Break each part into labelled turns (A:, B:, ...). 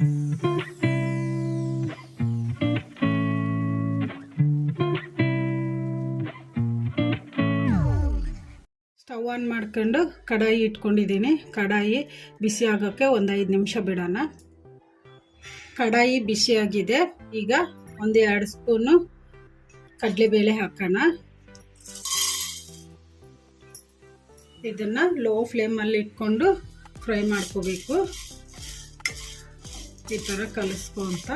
A: Stove on ಮಾಡ್ಕೊಂಡು ಕಡಾಯಿ ಇಟ್ಕೊಂಡಿದ್ದೀನಿ. ಕಡಾಯಿ ಬಿಸಿ ಆಗೋಕ್ಕೆ ಒಂದು ಐದು ನಿಮಿಷ ಬಿಡೋಣ. ಕಡಾಯಿ ಬಿಸಿಯಾಗಿದೆ ಈಗ ಒಂದು ಎರಡು ಸ್ಪೂನು ಕಡಲೆಬೇಳೆ ಹಾಕೋಣ. ಇದನ್ನು ಲೋ ಫ್ಲೇಮಲ್ಲಿ ಇಟ್ಕೊಂಡು ಫ್ರೈ ಮಾಡ್ಕೋಬೇಕು. ಈ ಥರ ಕಲಿಸ್ಕೊಂತ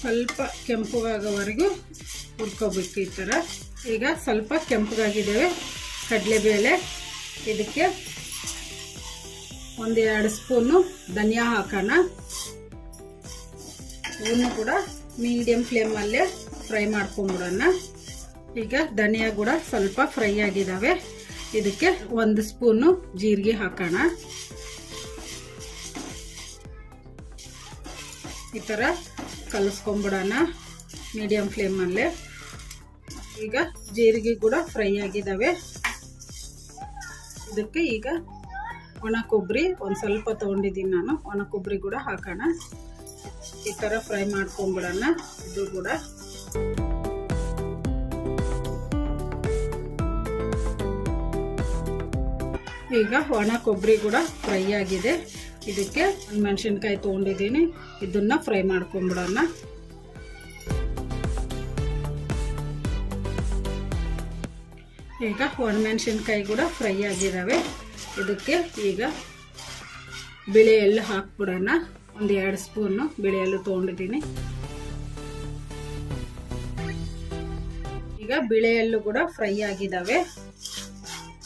A: ಸ್ವಲ್ಪ ಕೆಂಪಗಾಗೋವರೆಗೂ ಹುರ್ಕೋಬೇಕು ಈ ಥರ. ಈಗ ಸ್ವಲ್ಪ ಕೆಂಪಗಾಗಿದ್ದಾವೆ. ಕಡಲೆಬೇಳೆ, ಇದಕ್ಕೆ ಒಂದು ಎರಡು ಸ್ಪೂನು ಧನಿಯಾ ಹಾಕೋಣ. ಇವನ್ನು ಕೂಡ ಮೀಡಿಯಂ ಫ್ಲೇಮಲ್ಲೇ ಫ್ರೈ ಮಾಡ್ಕೊಂಬಿಡೋಣ. ಈಗ ಧನಿಯಾ ಕೂಡ ಸ್ವಲ್ಪ ಫ್ರೈ ಆಗಿದ್ದಾವೆ. ಇದಕ್ಕೆ ಒಂದು ಸ್ಪೂನು ಜೀರಿಗೆ ಹಾಕೋಣ. ಈ ಥರ ಕಲಿಸ್ಕೊಂಬಿಡೋಣ ಮೀಡಿಯಮ್ ಫ್ಲೇಮಲ್ಲೇ ಈಗ ಜೀರಿಗೆ ಕೂಡ ಫ್ರೈ ಆಗಿದ್ದಾವೆ ಇದಕ್ಕೆ ಈಗ ಒಣ ಕೊಬ್ಬರಿ ಒಂದು ಸ್ವಲ್ಪ ತೊಗೊಂಡಿದ್ದೀನಿ ನಾನು. ಒಣ ಕೊಬ್ಬರಿ ಕೂಡ ಹಾಕೋಣ. ಈ ಥರ ಫ್ರೈ ಮಾಡ್ಕೊಂಬಿಡೋಣ. ಇದು ಕೂಡ. ಈಗ ಒಣ ಕೊಬ್ಬರಿ ಕೂಡ ಫ್ರೈ ಆಗಿದೆ. ಇದಕ್ಕೆ ಒಂದು ಮೆಣಸಿನ್ಕಾಯಿ ತೊಗೊಂಡಿದ್ದೀನಿ. ಇದನ್ನ ಫ್ರೈ ಮಾಡ್ಕೊಂಬಿಡೋಣ. ಈಗ ಒಣಮೆಣಸಿನ್ಕಾಯಿ ಕೂಡ ಫ್ರೈ ಆಗಿದ್ದಾವೆ ಇದಕ್ಕೆ ಈಗ ಬಿಳಿ ಎಳ್ಳು ಹಾಕ್ಬಿಡೋಣ. ಒಂದು ಎರಡು ಸ್ಪೂನು ಬಿಳಿ ತೊಗೊಂಡಿದ್ದೀನಿ. ಈಗ ಬಿಳಿ ಕೂಡ ಫ್ರೈ ಆಗಿದ್ದಾವೆ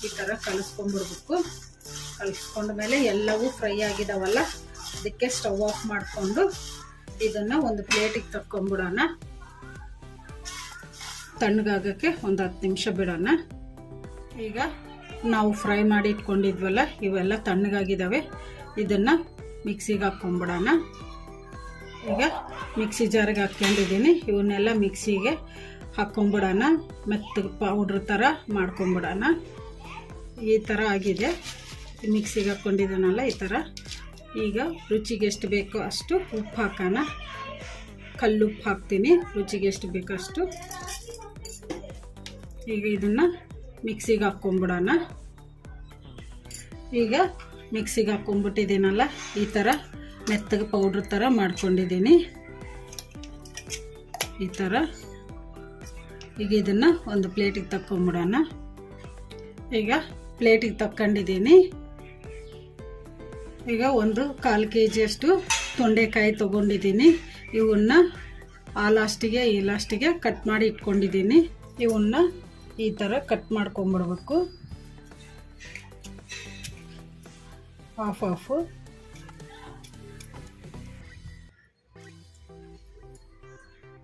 A: ಈ ಥರ ಕಲಿಸ್ಕೊಂಡ್ಬಿಡ್ಬೇಕು. ಕಲಿಸ್ಕೊಂಡ ಮೇಲೆ ಎಲ್ಲವೂ ಫ್ರೈ ಆಗಿದಾವಲ್ಲ, ಅದಕ್ಕೆ ಸ್ಟವ್ ಆಫ್ ಮಾಡಿಕೊಂಡು ಇದನ್ನು ಒಂದು ಪ್ಲೇಟಿಗೆ ತಕ್ಕೊಂಬಿಡೋಣ. ತಣ್ಣಗಾಗಕ್ಕೆ ಒಂದು ಹತ್ತು ನಿಮಿಷ ಬಿಡೋಣ. ಈಗ ನಾವು ಫ್ರೈ ಮಾಡಿ ಇಟ್ಕೊಂಡಿದ್ವಲ್ಲ, ಇವೆಲ್ಲ ತಣ್ಣಗಾಗಿದ್ದಾವೆ ಇದನ್ನು ಮಿಕ್ಸಿಗೆ ಹಾಕ್ಕೊಂಬಿಡೋಣ. ಈಗ ಮಿಕ್ಸಿ ಜಾರಿಗೆ ಹಾಕ್ಕೊಂಡಿದ್ದೀನಿ. ಇವನ್ನೆಲ್ಲ ಮಿಕ್ಸಿಗೆ ಹಾಕ್ಕೊಂಬಿಡೋಣ. ಮೆತ್ತಗೆ ಪೌಡ್ರ್ ಥರ ಮಾಡ್ಕೊಂಬಿಡೋಣ. ಈ ಥರ ಆಗಿದೆ. ಮಿಕ್ಸಿಗೆ ಹಾಕ್ಕೊಂಡಿದ್ದಾನಲ್ಲ ಈ ಥರ. ಈಗ ರುಚಿಗೆ ಎಷ್ಟು ಬೇಕೋ ಅಷ್ಟು ಉಪ್ಪು ಹಾಕೋಣ. ಕಲ್ಲುಪ್ಪು ಹಾಕ್ತೀನಿ, ರುಚಿಗೆ ಎಷ್ಟು ಬೇಕೋ ಅಷ್ಟು. ಈಗ ಇದನ್ನು ಮಿಕ್ಸಿಗೆ ಹಾಕ್ಕೊಂಬಿಡೋಣ. ಈಗ ಮಿಕ್ಸಿಗೆ ಹಾಕ್ಕೊಂಬಿಟ್ಟಿದ್ದೀನಲ್ಲ ಈ ಥರ. ಮೆತ್ತಗೆ ಪೌಡ್ರ್ ಥರ ಮಾಡ್ಕೊಂಡಿದ್ದೀನಿ. ಈ ಥರ. ಈಗ ಇದನ್ನು ಒಂದು ಪ್ಲೇಟಿಗೆ ತಕ್ಕೊಂಬಿಡೋಣ. ಈಗ ಪ್ಲೇಟಿಗೆ ತಕ್ಕೊಂಡಿದ್ದೀನಿ. ಈಗ ಒಂದು ಕಾಲು ಕೆ ಜಿಯಷ್ಟು ತೊಂಡೆಕಾಯಿ ತೊಗೊಂಡಿದ್ದೀನಿ. ಇವನ್ನ ಆ ಲಾಸ್ಟಿಗೆ, ಈ ಲಾಸ್ಟಿಗೆ ಕಟ್ ಮಾಡಿ ಇಟ್ಕೊಂಡಿದ್ದೀನಿ. ಇವನ್ನ ಈ ಥರ ಕಟ್ ಮಾಡ್ಕೊಂಬಿಡ್ಬೇಕು ಹಾಫ್ ಹಾಫು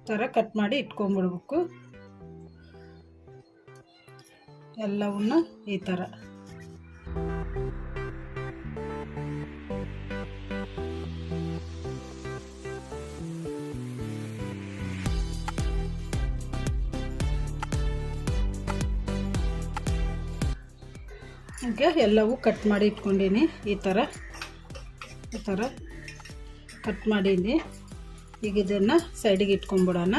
A: ಥರ ಕಟ್ ಮಾಡಿ ಇಟ್ಕೊಂಬಿಡ್ಬೇಕು ಎಲ್ಲವನ್ನ ಈ ಥರ ಈಗ ಎಲ್ಲವೂ ಕಟ್ ಮಾಡಿ ಇಟ್ಕೊಂಡೀನಿ. ಈ ಥರ ಈ ಥರ ಕಟ್ ಮಾಡೀನಿ. ಈಗ ಇದನ್ನು ಸೈಡಿಗೆ ಇಟ್ಕೊಂಡ್ಬಿಡೋಣ.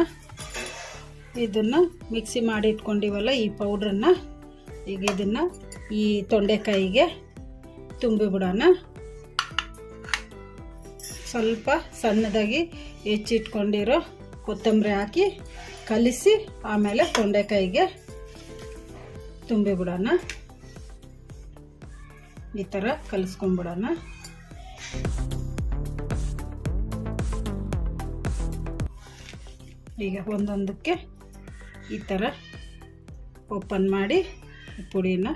A: ಇದನ್ನು ಮಿಕ್ಸಿ ಮಾಡಿ ಇಟ್ಕೊಂಡಿವಲ್ಲ ಈ ಪೌಡ್ರನ್ನು ಈಗ ಇದನ್ನು ಈ ತೊಂಡೆಕಾಯಿಗೆ ತುಂಬಿಬಿಡೋಣ. ಸ್ವಲ್ಪ ಸಣ್ಣದಾಗಿ ಹೆಚ್ಚಿಟ್ಕೊಂಡಿರೋ ಕೊತ್ತಂಬರಿ ಹಾಕಿ ಕಲಿಸಿ ಆಮೇಲೆ ತೊಂಡೆಕಾಯಿಗೆ ತುಂಬಿಬಿಡೋಣ. ಈ ಥರ ಕಲಿಸ್ಕೊಂಬಿಡೋಣ ಈಗ ಒಂದೊಂದಕ್ಕೆ ಈ ಥರ ಓಪನ್ ಮಾಡಿ ಪುಡಿನ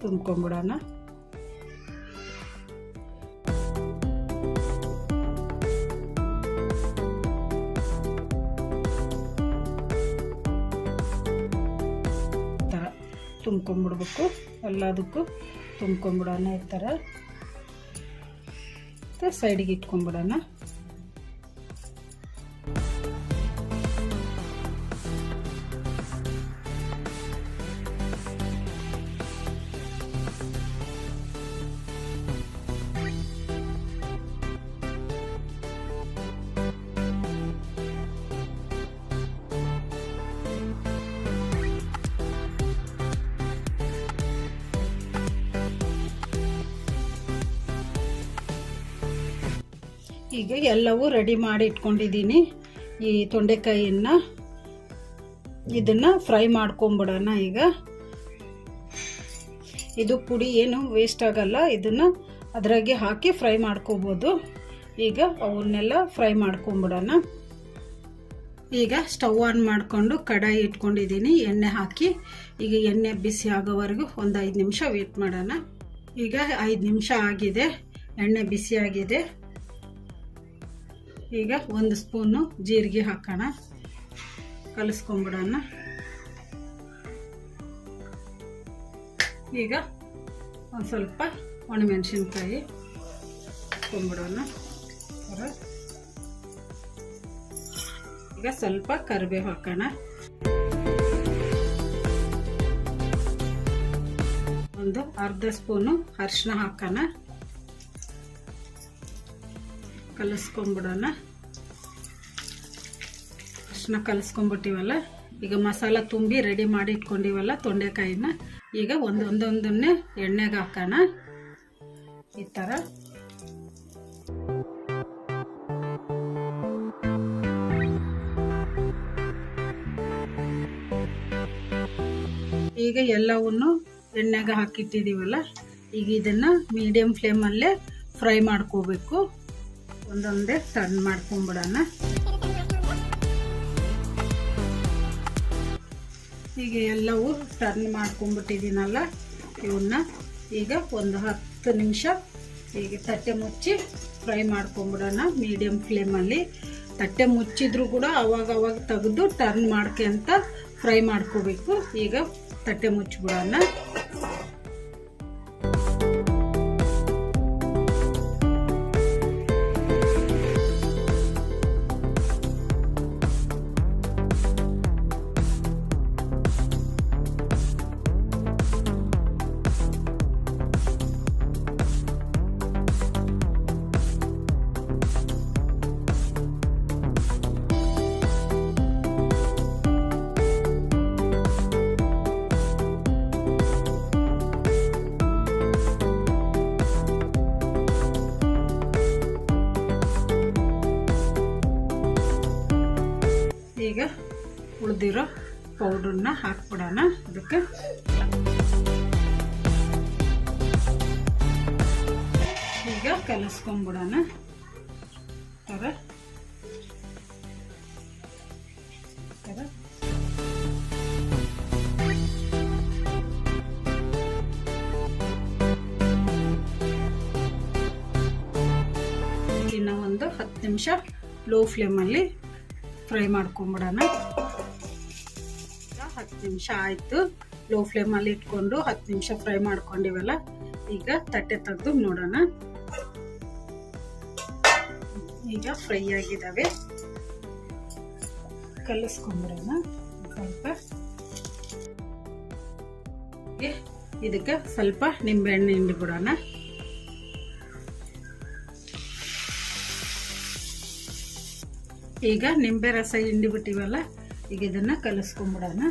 A: ತುಂಬ್ಕೊಂಬಿಡೋಣ ತುಂಬ್ಕೊಂಬಿಡ್ಬೇಕು. ಎಲ್ಲದಕ್ಕೂ ತುಂಬ್ಕೊಂಬಿಡೋಣ ಈ ಥರ. ಸೈಡಿಗೆ ಇಟ್ಕೊಂಬಿಡೋಣ. ಈಗ ಎಲ್ಲವೂ ರೆಡಿ ಮಾಡಿ ಇಟ್ಕೊಂಡಿದ್ದೀನಿ. ಈ ತೊಂಡೆಕಾಯಿಯನ್ನು ಇದನ್ನು ಫ್ರೈ ಮಾಡ್ಕೊಂಬಿಡೋಣ ಈಗ. ಇದು ಪುಡಿ ಏನು ವೇಸ್ಟ್ ಆಗಲ್ಲ, ಇದನ್ನು ಅದರಾಗೆ ಹಾಕಿ ಫ್ರೈ ಮಾಡ್ಕೋಬೋದು. ಈಗ ಅವನ್ನೆಲ್ಲ ಫ್ರೈ ಮಾಡ್ಕೊಂಬಿಡೋಣ. ಈಗ ಸ್ಟವ್ ಆನ್ ಮಾಡಿಕೊಂಡು ಕಡಾಯಿ ಇಟ್ಕೊಂಡಿದ್ದೀನಿ, ಎಣ್ಣೆ ಹಾಕಿ. ಈಗ ಎಣ್ಣೆ ಬಿಸಿ ಆಗೋವರೆಗೂ ಒಂದು ಐದು ನಿಮಿಷ ವೇಟ್ ಮಾಡೋಣ. ಈಗ ಐದು ನಿಮಿಷ ಆಗಿದೆ, ಎಣ್ಣೆ ಬಿಸಿಯಾಗಿದೆ ಈಗ ಒಂದು ಸ್ಪೂನು ಜೀರಿಗೆ ಹಾಕೋಣ. ಕಲಿಸ್ಕೊಂಬಿಡೋಣ. ಈಗ ಒಂದು ಸ್ವಲ್ಪ ಒಣಮೆಣಸಿನ್ಕಾಯಿ ಕೊಂಬಿಡೋಣ ಈಗ ಸ್ವಲ್ಪ ಕರಿಬೇವು ಹಾಕೋಣ. ಒಂದು ಅರ್ಧ ಸ್ಪೂನು ಅರಿಶಿನ ಹಾಕೋಣ. ಕಲಿಸ್ಕೊಂಬಿಡೋಣ. ಅರಿಶಿನ ಕಲಿಸ್ಕೊಂಬಿಟ್ಟಿವಲ್ಲ ಈಗ ಮಸಾಲ ತುಂಬಿ ರೆಡಿ ಮಾಡಿ ಇಟ್ಕೊಂಡಿವಲ್ಲ ತೊಂಡೆಕಾಯಿನ, ಈಗ ಒಂದೊಂದೊಂದನ್ನೇ ಎಣ್ಣೆಗೆ ಹಾಕೋಣ. ಈ ಥರ ಈಗ ಎಲ್ಲವನ್ನು ಎಣ್ಣೆಗೆ ಹಾಕಿಟ್ಟಿದ್ದೀವಲ್ಲ ಈಗ ಇದನ್ನು ಮೀಡಿಯಮ್ ಫ್ಲೇಮಲ್ಲೇ ಫ್ರೈ ಮಾಡ್ಕೋಬೇಕು. ಒಂದೊಂದೇ ಟರ್ನ್ ಮಾಡ್ಕೊಂಬಿಡೋಣ. ಈಗ ಎಲ್ಲವೂ ಟರ್ನ್ ಮಾಡ್ಕೊಂಬಿಟ್ಟಿದ್ದೀನಲ್ಲ ಇವನ್ನ. ಈಗ ಒಂದು ಹತ್ತು ನಿಮಿಷ ಹೀಗೆ ತಟ್ಟೆ ಮುಚ್ಚಿ ಫ್ರೈ ಮಾಡ್ಕೊಂಬಿಡೋಣ ಮೀಡಿಯಮ್ ಫ್ಲೇಮಲ್ಲಿ ತಟ್ಟೆ ಮುಚ್ಚಿದ್ರು ಕೂಡ ಅವಾಗ ಅವಾಗ ತೆಗೆದು ಟರ್ನ್ ಮಾಡ್ಕೊಂತ ಫ್ರೈ ಮಾಡ್ಕೋಬೇಕು. ಈಗ ತಟ್ಟೆ ಮುಚ್ಚಿಬಿಡೋಣ. ಉಳಿದಿರೋ ಪೌಡ್ರನ್ನ ಹಾಕ್ಬಿಡೋಣ. ಅದಕ್ಕೆ ಈಗ ಕಲಿಸ್ಕೊಂಬಿಡೋಣ ಥರ. ಥರ. ಇನ್ನು ಒಂದು ಹತ್ತು ನಿಮಿಷ ಲೋ ಫ್ಲೇಮಲ್ಲಿ ಫ್ರೈ ಮಾಡ್ಕೊಂಬಿಡೋಣ ಹತ್ತು ನಿಮಿಷ ಆಯಿತು. ಲೋ ಫ್ಲೇಮಲ್ಲಿ ಇಟ್ಕೊಂಡು ಹತ್ತು ನಿಮಿಷ ಫ್ರೈ ಮಾಡ್ಕೊಂಡಿವಲ್ಲ, ಈಗ ತಟ್ಟೆ ತೆಗೆದು ನೋಡೋಣ. ಈಗ ಫ್ರೈ ಆಗಿದ್ದಾವೆ. ಕಲಿಸ್ಕೊಂಬಿಡೋಣ ಸ್ವಲ್ಪ. ಇದಕ್ಕೆ ಸ್ವಲ್ಪ ನಿಂಬೆಹಣ್ಣು ಹಿಂಡಿ ಬಿಡೋಣ ಈಗ ನಿಂಬೆ ರಸ ಹಿಂಡಿ ಬಿಟ್ಟಿವಲ್ಲ ಈಗ ಇದನ್ನ ಕಲಿಸ್ಕೊಂಬಿಡೋಣ.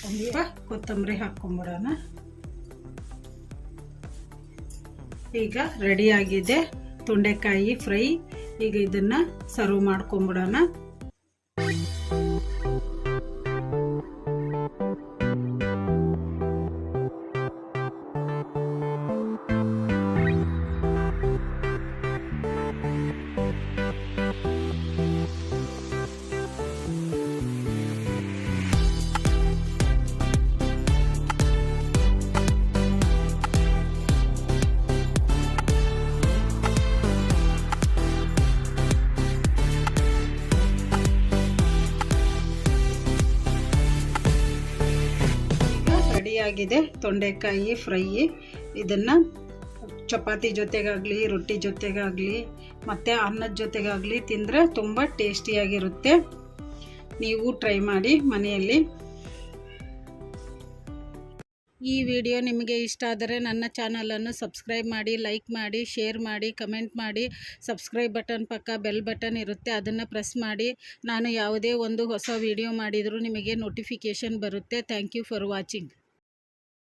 A: ಸ್ವಲ್ಪ ಕೊತ್ತಂಬರಿ ಹಾಕ್ಕೊಂಬಿಡೋಣ ಈಗ ರೆಡಿಯಾಗಿದೆ ತೊಂಡೆಕಾಯಿ ಫ್ರೈ. ಈಗ ಇದನ್ನ ಸರ್ವ್ ಮಾಡ್ಕೊಂಬಿಡೋಣ. ರೆಡಿಯಾಗಿದೆ ತೊಂಡೆಕಾಯಿ ಫ್ರೈ. ಇದನ್ನು ಚಪಾತಿ ಜೊತೆಗಾಗಲಿ, ರೊಟ್ಟಿ ಜೊತೆಗಾಗಲಿ, ಮತ್ತು ಅನ್ನದ ಜೊತೆಗಾಗಲಿ ತಿಂದರೆ ತುಂಬ ಟೇಸ್ಟಿಯಾಗಿರುತ್ತೆ. ನೀವು ಟ್ರೈ ಮಾಡಿ ಮನೆಯಲ್ಲಿ. ಈ ವಿಡಿಯೋ ನಿಮಗೆ ಇಷ್ಟ ಆದರೆ ನನ್ನ ಚಾನಲನ್ನು ಸಬ್ಸ್ಕ್ರೈಬ್ ಮಾಡಿ, ಲೈಕ್ ಮಾಡಿ, ಶೇರ್ ಮಾಡಿ, ಕಮೆಂಟ್ ಮಾಡಿ. ಸಬ್ಸ್ಕ್ರೈಬ್ ಬಟನ್ ಪಕ್ಕ ಬೆಲ್ ಬಟನ್ ಇರುತ್ತೆ, ಅದನ್ನು ಪ್ರೆಸ್ ಮಾಡಿ. ನಾನು ಯಾವುದೇ ಒಂದು ಹೊಸ ವಿಡಿಯೋ ಮಾಡಿದರೂ ನಿಮಗೆ ನೋಟಿಫಿಕೇಷನ್ ಬರುತ್ತೆ. Thank you for watching.